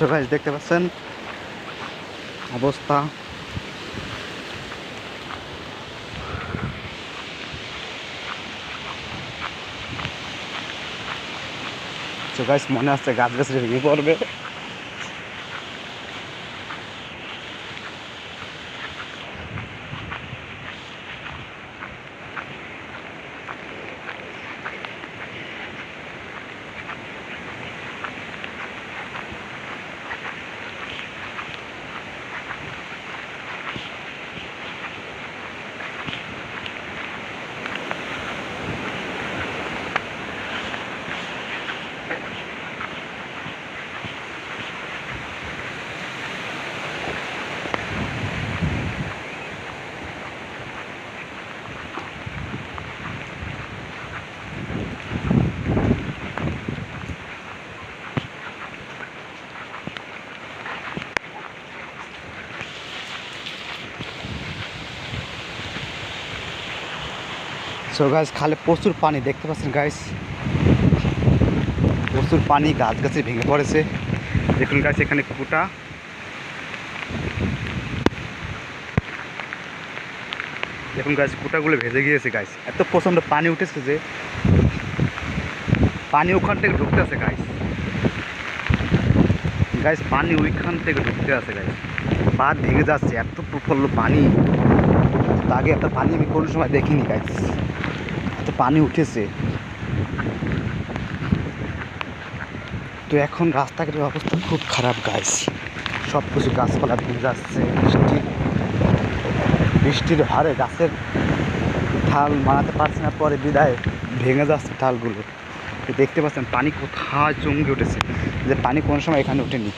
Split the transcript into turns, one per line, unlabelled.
So guys দেখতে পাচ্ছেন? অবস্থা। সো মনে হচ্ছে গাছ গাছ ভেঙে পড়বে। সো গাইস খালে প্রচুর পানি, দেখতে পাচ্ছেন গাইস প্রচুর পানি গাছ গাছে ভেঙে পড়েছে। দেখুন গাছ এখানে কুটা দেখুন গাছ কুটাগুলো ভেজে গিয়েছে গাছ এত প্রচণ্ড পানি উঠেছে যে, পানি ওখান থেকে ঢুকতে আছে গাছ গাছ পানি ওইখান থেকে ঢুকতে আছে গাছ বাদ ভেঙে যাচ্ছে, এত প্রফুল্ল পানি। আগে এত পানি আমি কোনো সময় দেখিনি গাছ এত পানি উঠেছে। তো এখন রাস্তাঘাটের অবস্থা খুব খারাপ গাছ সব কিছু গাছপালা ভেঙে যাচ্ছে, বৃষ্টি। বৃষ্টির হারে গাছের ঢাল মানাতে পারছে না, পরে বিদায় ভেঙে যাচ্ছে ঢালগুলো। তো দেখতে পাচ্ছেন, পানি কোথায় চমকে উঠেছে। যে পানি কোনো সময় এখানে ওঠেনি।